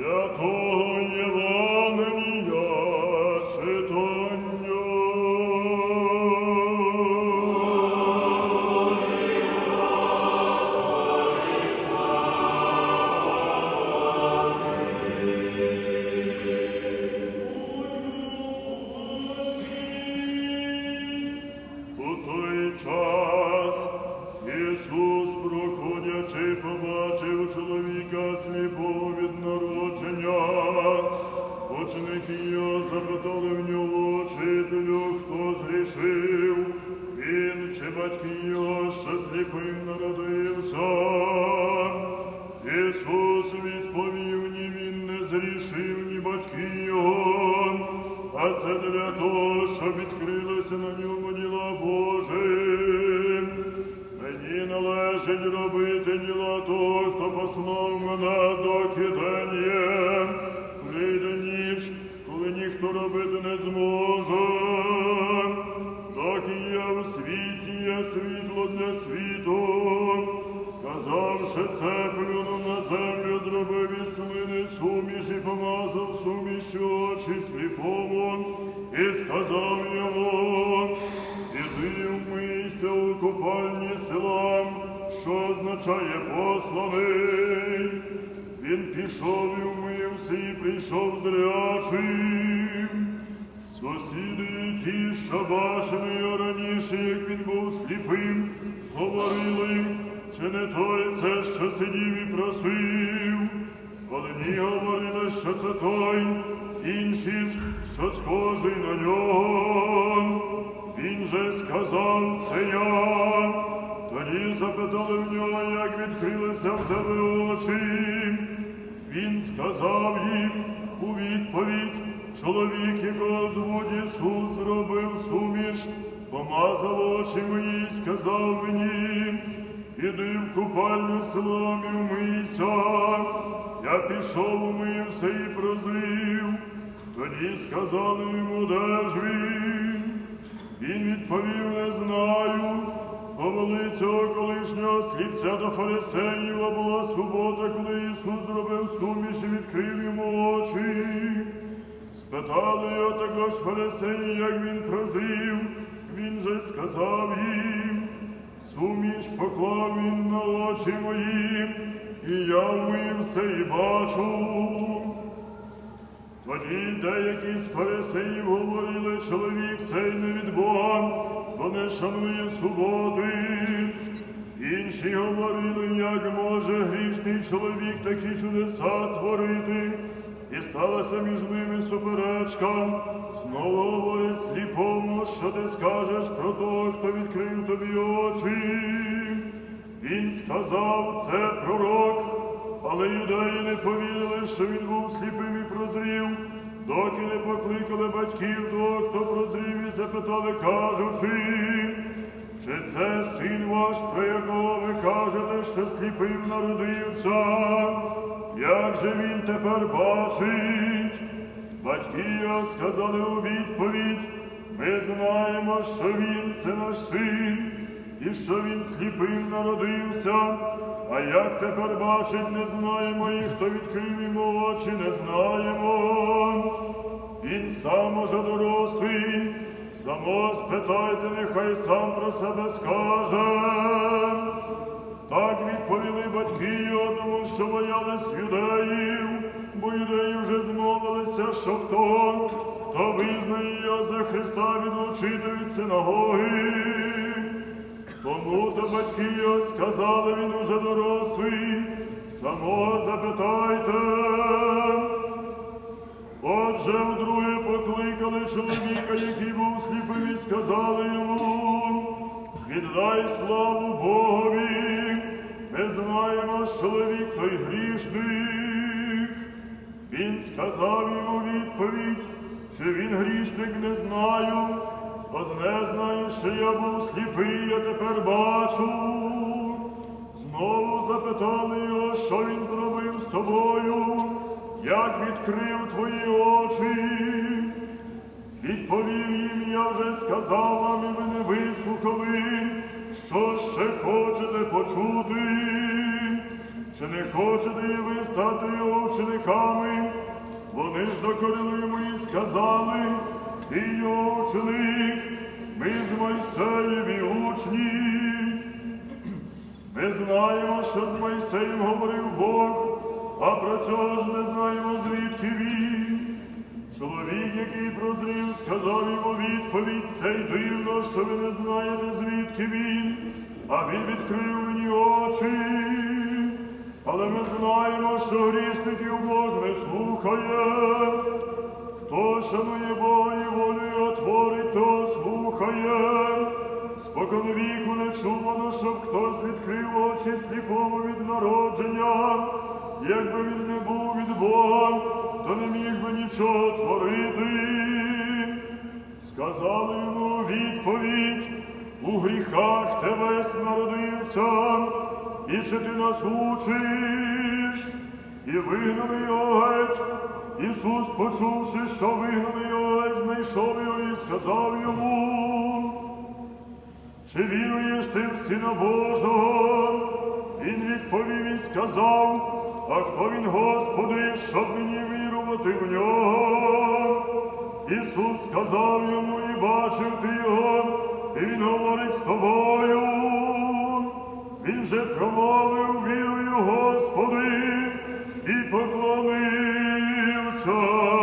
Yeah, cool. Ученики його запитали в нього, вчителю, хто згрішив, він чи батьки його, що сліпим народився. Ісус відповів, ні він не згрішив, ні батьки його, а це для того, щоб відкрилися на ньому діла Божі. Мені належить робити діла того, хто послав мене до кидання. Ніхто робити не зможе. Доки я в світі, я світло для світу. Сказавши це, плюнув на землю, зробив із слини суміш і помазав сумішю очі сліпому, і сказав йому, іди вмийся у купальні села, що означає посланий. Він пішов і вмився і прийшов зрячим. Сусіди ті, що бачили його раніше, як він був сліпим, говорили, чи не той це, що сидів і просив. Одні говорили, що це той, інші ж, що схожий на нього. Він же сказав, це я. Тоді запитали в нього, як відкрилися в тебе очі. Він сказав їм у відповідь, чоловік, якого звуть Ісус, зробив суміш, помазав очі мої сказав мені, іди в купальню селом і вмийся. Я пішов, умився і прозрів. Тоді сказали йому, де ж він? Він відповів, не знаю. Повели цього колишнього сліпця до фарисеїв, була субота, коли Ісус зробив суміш і відкрив йому очі. Спитали його також фарисеї, як він прозрів. Він же сказав їм, суміш поклав він на очі мої, і я вмився і бачу. Тоді деякі з фарисеїв говорили, чоловік цей не від Бога, бо не шанує суботи. Інші говорили, як може грішний чоловік такі чудеса творити. І сталася між ними суперечка. Знову говорить сліпому, що ти скажеш про того, хто відкрив тобі очі. Він сказав, це пророк, але юдеї не повірили, що він був сліпим і прозрів, доки не покликали батьків того, хто прозрів, і запитали, кажучи, чи це син ваш, про якого ви кажете, що сліпим народився? Як же він тепер бачить? Батьки його сказали у відповідь, ми знаємо, що він це наш син, і що він сліпим народився. А як тепер бачить, не знаємо, і хто відкрив йому очі, не знаємо. Він сам уже дорослий, само спитайте, нехай сам про себе скаже. Так відповіли батьки його, тому що боялись юдеїв, бо юдеї вже змовилися, щоб то, хто визнає його за Христа, відлучити від синагоги. Тому то батьки його сказали, він уже дорослий, самого запитайте. Отже, вдруге покликали чоловіка, який був сліпим, і сказали йому, віддай славу Богові. Ми знаємо, що чоловік той грішник. Він сказав йому відповідь, чи він грішник, не знаю. Одне знаю, що я був сліпий, я тепер бачу. Знову запитали його, що він зробив з тобою, як відкрив твої очі. Відповів їм, я вже сказав вам, і ви не вислухали, що ще хочете почути. чи не хочете ви стати його учениками? Вони ж докорили йому і сказали, його ученик, ми ж Мойсеєві учні. Ми знаємо, що з Мойсеєм говорив Бог, а про цього ж не знаємо, звідки він. Чоловік, який прозрів, сказав йому відповідь, це й дивно, що ви не знаєте, звідки він, а він відкрив мені очі. Але ми знаємо, що грішників Бог не слухає. Хто шанує Бога і волею творить, то слухає. Спокон віку не чувано, щоб хтось відкрив очі сліпому від народження. Якби він не був від Бога, то не міг би нічого творити. Сказали йому відповідь, у гріхах тебе народився, і чи ти нас учиш? І вигнали його геть. Ісус, почувши, що вигнали його знайшов його і сказав йому, чи віруєш ти в Сина Божого? Він відповів і сказав, а хто він, Господи, щоб мені вірувати в нього? Ісус сказав йому, і бачив ти його, і він говорить з тобою. Він же промовив вірую, Господи, і поклонився so